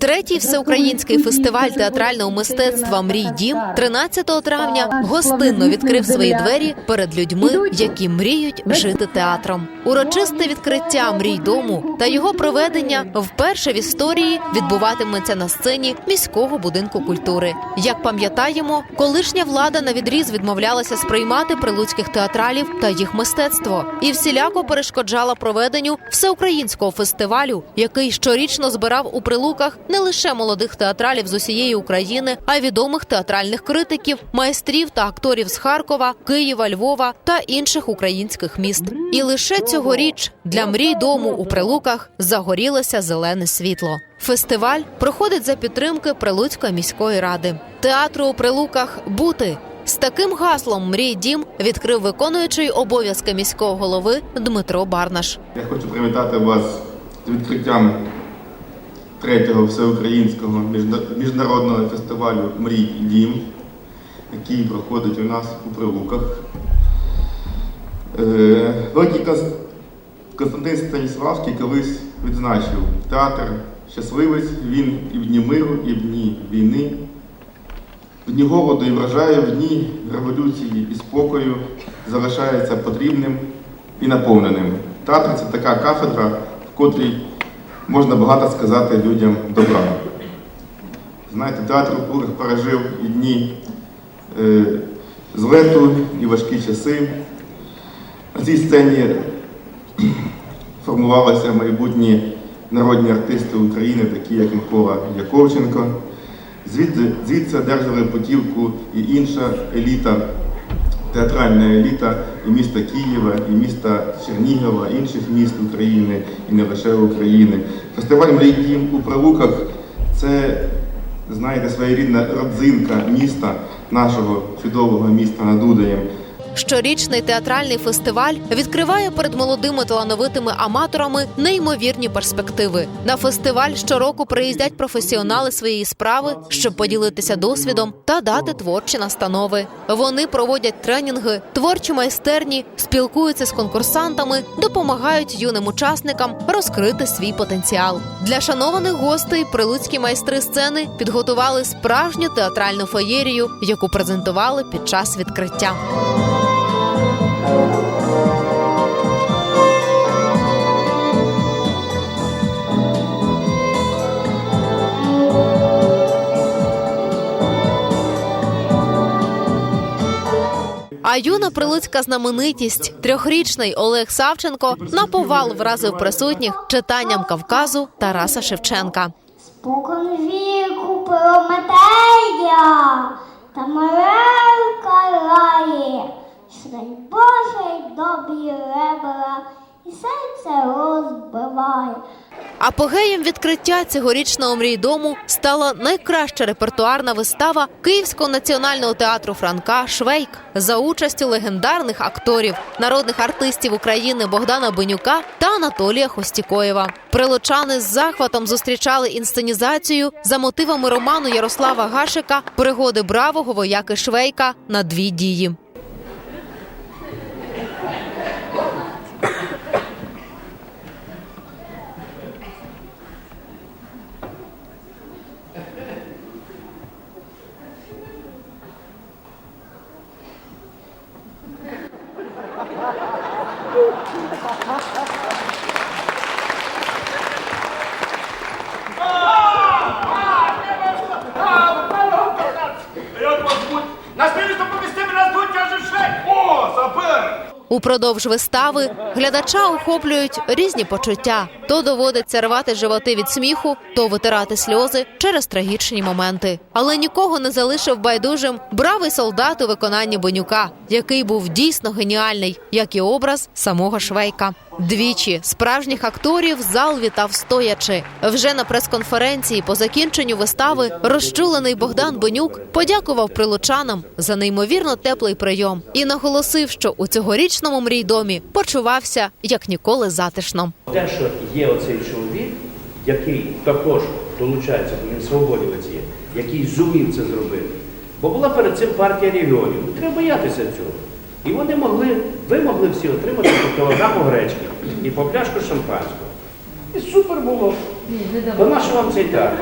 Третій всеукраїнський фестиваль театрального мистецтва Мрій дім 13 травня гостинно відкрив свої двері перед людьми, які мріють жити театром. Урочисте відкриття мрій дому та його проведення вперше в історії відбуватиметься на сцені міського будинку культури. Як пам'ятаємо, колишня влада на відріз відмовлялася сприймати прилуцьких театралів та їх мистецтво і всіляко перешкоджала проведенню всеукраїнського фестивалю, який щорічно збирав у прилуках не лише молодих театралів з усієї України, а й відомих театральних критиків, майстрів та акторів з Харкова, Києва, Львова та інших українських міст. І лише цьогоріч для мрій дому у прилуках загорілося зелене світло. Фестиваль проходить за підтримки Прилуцької міської ради. Театру у прилуках бути. З таким гаслом Мрій дім відкрив виконуючий обов'язки міського голови Дмитро Барнаш. Я хочу привітати вас з відкриттям третього всеукраїнського міжнародного фестивалю Мрій Дім, який проходить у нас у Прилуках. Е, Великий Константин Станіславський колись відзначив, театр щасливець, він і в дні миру, і в дні війни, в дні голоду і вражає, в дні революції і спокою залишається потрібним і наповненим. Театр це така кафедра, в котрій можна багато сказати людям добра. Знаєте, театр у Пурах пережив і дні е, злету, і важкі часи. Цій сцені формувалися майбутні народні артисти України, такі як Микола Яковченко. Звідси, одержали путівку і інша еліта, театральна еліта і міста Києва, і міста Чернігова, інших міст України і не лише України. Фестиваль «Мрій Дім» у Прилуках це, знаєте, своєрідна родзинка міста, нашого чудового міста над Удаєм. Щорічний театральний фестиваль відкриває перед молодими талановитими аматорами неймовірні перспективи. На фестиваль щороку приїздять професіонали своєї справи, щоб поділитися досвідом та дати творчі настанови. Вони проводять тренінги, творчі майстерні, спілкуються з конкурсантами, допомагають юним учасникам розкрити свій потенціал. Для шанованих гостей прилуцькі майстри сцени підготували справжню театральну феєрію, яку презентували під час відкриття. А юна прилуцька знаменитість, трьохрічний Олег Савченко, наповал вразив присутніх читанням Кавказу Тараса Шевченка. Спокон віку Прометея Апогеєм відкриття цьогорічного мрійдому стала найкраща репертуарна вистава Київського національного театру Франка Швейк за участю легендарних акторів, народних артистів України Богдана Бенюка та Анатолія Хостікоєва. Прилучани з захватом зустрічали інсценізацію за мотивами роману Ярослава Гашика Пригоди бравого вояки Швейка на дві дії. Упродовж вистави глядача охоплюють різні почуття. То доводиться рвати животи від сміху, то витирати сльози через трагічні моменти. Але нікого не залишив байдужим бравий солдат у виконанні Бонюка, який був дійсно геніальний, як і образ самого Швейка. Двічі справжніх акторів зал вітав стоячи. Вже на прес-конференції по закінченню вистави розчулений Богдан Бенюк подякував прилучанам за неймовірно теплий прийом і наголосив, що у цьогорічному мрійдомі почувався як ніколи затишно. Те, що є оцей чоловік, який також долучається, бо він який зумів це зробити. Бо була перед цим партія регіонів. Треба боятися цього. І вони могли, ви могли всі отримати по кілограму гречки і по пляшку шампанського. І супер було. То наш вам цей театр.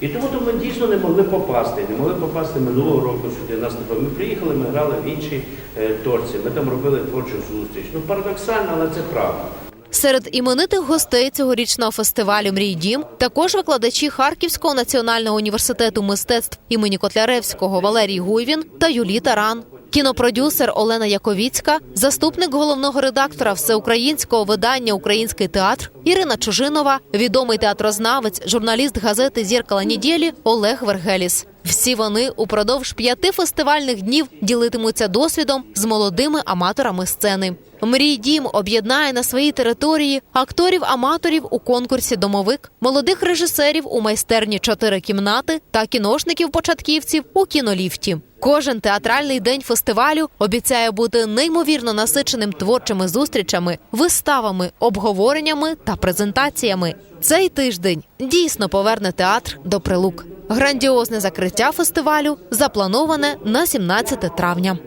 І тому то ми дійсно не могли попасти. Не могли попасти минулого року сюди. Нас не. Ми приїхали, ми грали в іншій е, торці, ми там робили творчу зустріч. Ну парадоксально, але це правда. Серед іменитих гостей цьогорічного фестивалю Мрій дім також викладачі Харківського національного університету мистецтв імені Котляревського Валерій Гуйвін та Юлі Таран. Кінопродюсер Олена Яковіцька, заступник головного редактора всеукраїнського видання Український театр Ірина Чужинова, відомий театрознавець, журналіст газети Зіркала неділі Олег Вергеліс. Всі вони упродовж п'яти фестивальних днів ділитимуться досвідом з молодими аматорами сцени. Мрій дім об'єднає на своїй території акторів-аматорів у конкурсі Домовик, молодих режисерів у майстерні чотири кімнати та кіношників-початківців у кіноліфті. Кожен театральний день фестивалю обіцяє бути неймовірно насиченим творчими зустрічами, виставами, обговореннями та презентаціями. Цей тиждень дійсно поверне театр до прилук. Грандіозне закриття фестивалю заплановане на 17 травня.